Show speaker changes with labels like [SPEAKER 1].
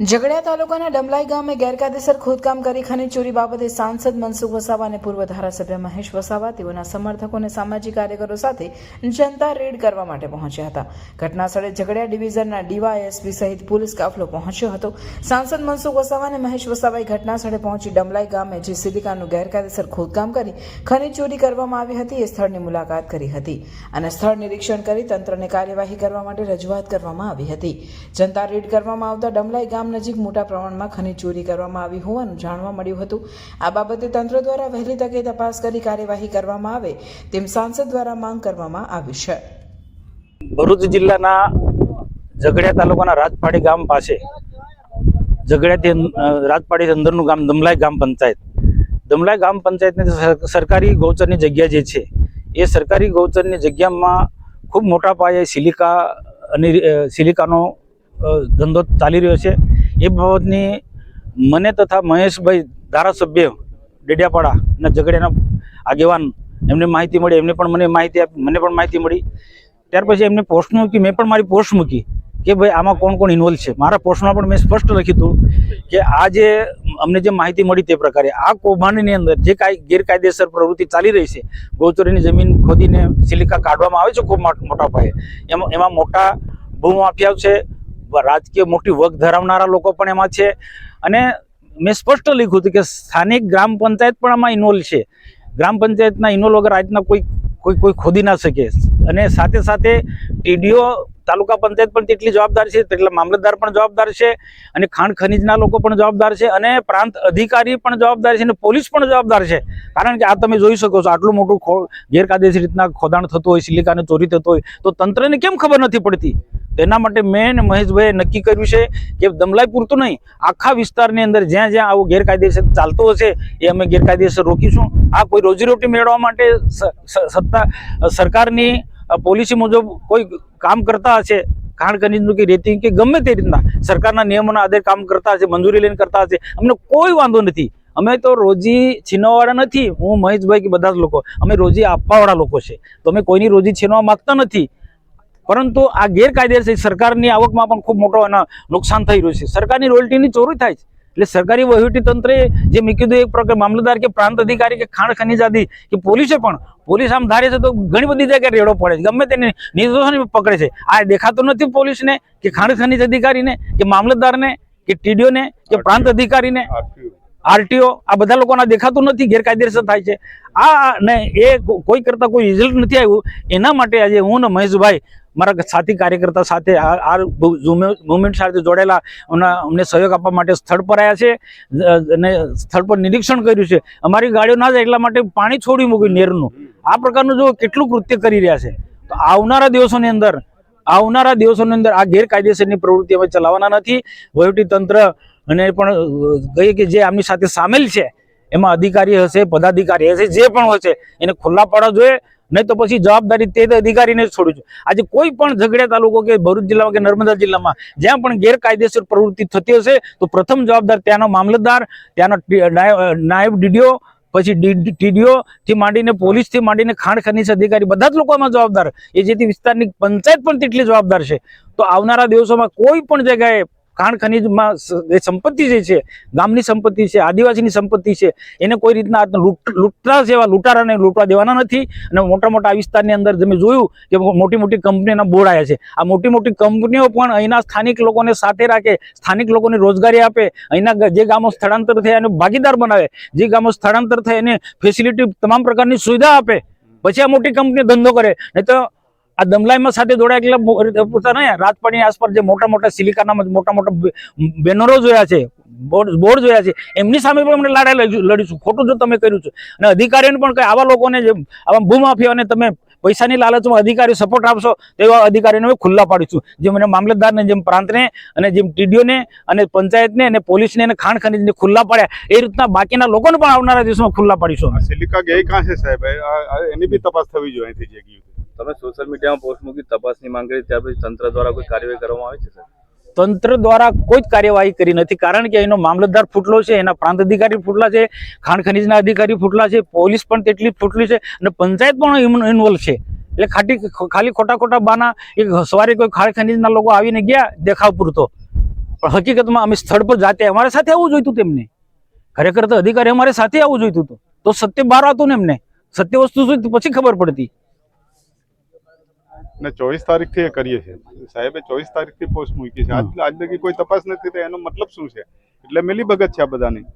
[SPEAKER 1] ઝઘડિયા તાલુકાના ડમલાઈ ગામે ગેરકાયદેસર ખોદકામ કરી ખનીજ ચોરી બાબતે સાંસદ મનસુખ વસાવા અને પૂર્વ ધારાસભ્ય મહેશ વસાવા તેઓના સમર્થકો અને સામાજિક કાર્યકરો સાથે જનતા રેડ કરવા માટે પહોંચ્યા હતા. ઘટના સ્થળે ઝઘડિયા ડિવિઝનના ડીવાયએસપી સહિત પોલીસ કાફલો પહોંચ્યો હતો. સાંસદ મનસુખ વસાવા અને મહેશ વસાવાએ ઘટના સ્થળે પહોંચી ડમલાઈ ગામે જે સિલિકાનું ગેરકાયદેસર ખોદકામ કરી ખનીજ ચોરી કરવામાં આવી હતી એ સ્થળની મુલાકાત કરી હતી અને સ્થળ નિરીક્ષણ કરી તંત્રને કાર્યવાહી કરવા માટે રજૂઆત કરવામાં આવી હતી. જનતા રેડ કરવામાં આવતા ડમલાઈ ગામ નજીક મોટા પ્રમાણમાં ખનીજ ચોરી કરવામાં આવી હોવાનું જાણવા મળ્યું હતું. આ બાબતે તંત્ર દ્વારા વહેલી તકે તપાસ કરી કાર્યવાહી કરવામાં આવે તેમ સાંસદ દ્વારા માંગ કરવામાં આવી છે.
[SPEAKER 2] ભરૂચ જિલ્લાના ઝઘડિયા તાલુકાના રાજપાડી ગામ પાસે, ઝઘડિયાથી રાજપાડી અંદરનું ગામ દમલાઈ ગામ પંચાયત. દમલાઈ ગામ પંચાયતની સરકારી ગૌચરની જગ્યા જે છે, એ સરકારી ગૌચરની જગ્યામાં ખૂબ મોટા પાયે સિલિકા અને સિલિકાનો ધંધો ચાલી રહ્યો છે. એ બાબતની મને તથા મહેશભાઈ ધારાસભ્ય ડેડિયાપાડા અને ઝઘડિયાના આગેવાન એમને માહિતી મળી, એમને પણ મને માહિતી આપી, મને પણ માહિતી મળી. ત્યાર પછી એમને પોસ્ટ મૂકી મેં પણ મારી પોસ્ટ મૂકી કે ભાઈ આમાં કોણ કોણ ઇન્વોલ્વ છે. મારા પોસ્ટમાં પણ મેં સ્પષ્ટ લખ્યું હતું કે આ જે અમને જે માહિતી મળી તે પ્રકારે, આ કૌભાંડની અંદર જે કાંઈ ગેરકાયદેસર પ્રવૃત્તિ ચાલી રહી છે, ગૌચરીની જમીન ખોદીને સિલિકા કાઢવામાં આવે છે ખૂબ મોટા પાયે. એમાં એમાં મોટા ભૂમાફિયાઓ છે રાજકીય મોટી વગ ધરાવનારા લોકો પણ એમાં છે. અને મેં સ્પષ્ટ લખ્યું હતું કે સ્થાનિક ગ્રામ પંચાયત પણ આમાં ઇન્વોલ્વ છે. ગ્રામ પંચાયતના ઇન્વોલ્વ વગર આજના કોઈ કોઈ કોઈ ખોદી ના શકે. અને સાથે સાથે ટીડીઓ તાલુકા પંચાયત પણ તેટલી જવાબદાર છે, તેટલા મામલતદાર પણ જવાબદાર છે અને ખાણ ખનીજના લોકો પણ જવાબદાર છે અને પ્રાંત અધિકારી પણ જવાબદાર છે અને પોલીસ પણ જવાબદાર છે. કારણ કે આ તમે જોઈ શકો છો, આટલું મોટું ગેરકાયદેસર રીતના ખોદાણ થતું હોય, સિલિકાને ચોરી થતો હોય, તો તંત્રને કેમ ખબર નથી પડતી? તેના માટે મેં મહેશભાઈએ નક્કી કર્યું છે કે દમલાઈ પૂરતું નહીં, આખા વિસ્તારની અંદર જ્યાં જ્યાં આવું ગેરકાયદેસર ચાલતું હશે, એ અમે ગેરકાયદેસર રોકીશું. આ કોઈ રોજીરોટી મેળવવા માટે સત્તા સરકારની પોલિસી મુજબ કોઈ કામ કરતા હશે ખાણ ખનીજનું કે રેતી કે ગમે તે રીતના સરકારના નિયમોના આધારે કામ કરતા હશે, મંજૂરી લઈને કરતા હશે, અમને કોઈ વાંધો નથી. અમે તો રોજી છીનવાવાળા નથી, હું મહેશભાઈ કે બધા જ લોકો, અમે રોજી આપવાવાળા લોકો છે. તો અમે કોઈની રોજી છીનવા માંગતા નથી. પરંતુ આ ગેરકાયદેસર સરકારની આવકમાં પણ ખૂબ મોટો એના નુકસાન થઈ રહ્યું છે. સરકારની રોયલ્ટીની ચોરી થાય છે. એટલે સરકારી વહીવટી તંત્રે જે મેં કીધું એક પ્રકાર મામલતદાર કે પ્રાંત અધિકારી કે ખાણ ખનીજાદી કે પોલીસે પણ પોલીસ આમ ધારે છે તો ઘણી બધી જગ્યાએ રેડો પડે છે. ગમે તેને નિર્દોષોને પકડે છે. આ દેખાતો નથી પોલીસને કે ખાણ ખનીજ અધિકારીને કે મામલતદારને કે ટીડીઓને કે પ્રાંત અધિકારીને. આરટીઓ. આ બધા લોકોના દેખાતું નથી ગેરકાયદેસર થાય છે. આ ને એ કોઈ કરતા કોઈ રિઝલ્ટ નથી આવ્યું. એના માટે આજે હું ને મહેશભાઈ મારા સાથી કાર્યકર્તા સાથે આ મુવમેન્ટ સાથે અમને અમને સહયોગ આપવા માટે સ્થળ પર આવ્યા છે. અને સ્થળ પર નિરીક્ષણ કર્યું છે. અમારી ગાડીઓ ના જાય એટલા માટે પાણી છોડી મૂક્યું નેરનું. આ પ્રકારનું જો કેટલું કૃત્ય કરી રહ્યા છે, તો આવનારા દિવસોની અંદર, આવનારા દિવસોની અંદર આ ગેરકાયદેસરની પ્રવૃત્તિ અમે ચલાવવાના નથી. વહીવટી તંત્ર અને પણ કહીએ કે જે આમની સાથે સામેલ છે એમાં અધિકારી હશે, પદાધિકારી હશે, જે પણ હશે એને ખુલ્લા પાડવા જોઈએ, નહીં તો પછી જવાબદારી તે અધિકારીને જ છોડી જોઈએ. આજે કોઈ પણ ઝઘડિયા તાલુકો કે ભરૂચ જિલ્લામાં કે નર્મદા જિલ્લામાં જ્યાં પણ ગેરકાયદેસર પ્રવૃત્તિ થતી હશે, તો પ્રથમ જવાબદાર ત્યાંનો મામલતદાર, ત્યાંનો નાયબ ડીડીઓ, પછી ટીડીઓ થી માંડીને પોલીસથી માંડીને ખાણ ખનીજ અધિકારી, બધા જ લોકો એમાં જવાબદાર. એ જેથી વિસ્તારની પંચાયત પણ તેટલી જવાબદાર છે. તો આવનારા દિવસોમાં કોઈ પણ જગ્યાએ ખાણ ખનીજમાં જે સંપત્તિ જે છે, ગામની સંપત્તિ છે, આદિવાસીની સંપત્તિ છે, એને કોઈ રીતના લૂંટરા જેવા લૂંટારાને લૂંટવા દેવાના નથી. અને મોટા મોટા વિસ્તારની અંદર તમે જોયું કે મોટી મોટી કંપનીના બોર્ડ આવ્યા છે. આ મોટી મોટી કંપનીઓ પણ અહીંના સ્થાનિક લોકોને સાથે રાખે, સ્થાનિક લોકોને રોજગારી આપે, અહીંના જે ગામો સ્થળાંતર થયા એને ભાગીદાર બનાવે, જે ગામો સ્થળાંતર થાય એને ફેસિલિટી તમામ પ્રકારની સુવિધા આપે. પછી આ મોટી કંપની ધંધો કરે. નહીં તો આ દમલાઈમાં સાથે જોડાયેલા પૂરતા નહીં. રાજપાડીની આસપાસ જે મોટા મોટા સિલિકાના મોટા મોટા બેનરો જોયા છે, બોર્ડ બોર્ડ જોયા છે, એમની સામે પણ અમને લડાઈ લડી- લડીશું. ખોટું જો તમે કર્યું છે. અને અધિકારીઓને પણ કંઈ આવા લોકોને જે આવા ભૂમાફિયાઓને તમે પૈસાની લાલચમાં અધિકારી સપોર્ટ આપશો, તેવા અધિકારીઓને અમે ખુલ્લા પાડીશું. જેમ મને મામલતદારને, જેમ પ્રાંતને અને જેમ ટીડીઓને અને પંચાયતને અને પોલીસને અને ખાણ ખનીજને ખુલ્લા પાડ્યા. એ રીતના બાકીના લોકોને પણ આવનારા દિવસોમાં ખુલ્લા પાડીશું
[SPEAKER 3] સિલિકા ગઈ કાં છે સાહેબ એની બી તપાસ થવી જોઈએ અહીંથી જે
[SPEAKER 4] તમે સોશિયલ મીડિયામાં પોસ્ટ મૂકી તપાસની માંગ કરી ત્યાર પછી તંત્ર દ્વારા કોઈ કાર્યવાહી કરવામાં આવે છે
[SPEAKER 2] તંત્ર દ્વારા કોઈ જ કાર્યવાહી કરી નથી, કારણ કે એનો મામલતદાર ફૂટલો છે, એના પ્રાંત અધિકારી ફૂટલા છે, ખાણ ખનીજના અધિકારી ફૂટલા છે, પોલીસ પણ તેટલી ફૂટલી છે અને પંચાયત પણ ઇન્વોલ્વ છે. એટલે ખાટી ખાલી ખોટા ખોટા બાના, એક સવારે કોઈ ખાણ ખનીજના લોકો આવીને ગયા, દેખાવ પૂરતો. પણ હકીકતમાં અમે સ્થળ પર જાતે અમારે સાથે આવવું જોઈતું તેમને ખરેખર તો અધિકારી અમારે સાથે આવવું જોઈતું હતું. તો સત્ય બહાર આવતું ને એમને. સત્ય વસ્તુ પછી ખબર પડતી.
[SPEAKER 3] ને ચોવીસ તારીખથી એ કરીએ છીએ. સાહેબે ચોવીસ તારીખથી પોસ્ટ મૂકી છે. આજ આજ લગી કોઈ તપાસ નથી થઈ. એનો મતલબ શું છે? એટલે મેલી ભગત છે આ બધાની.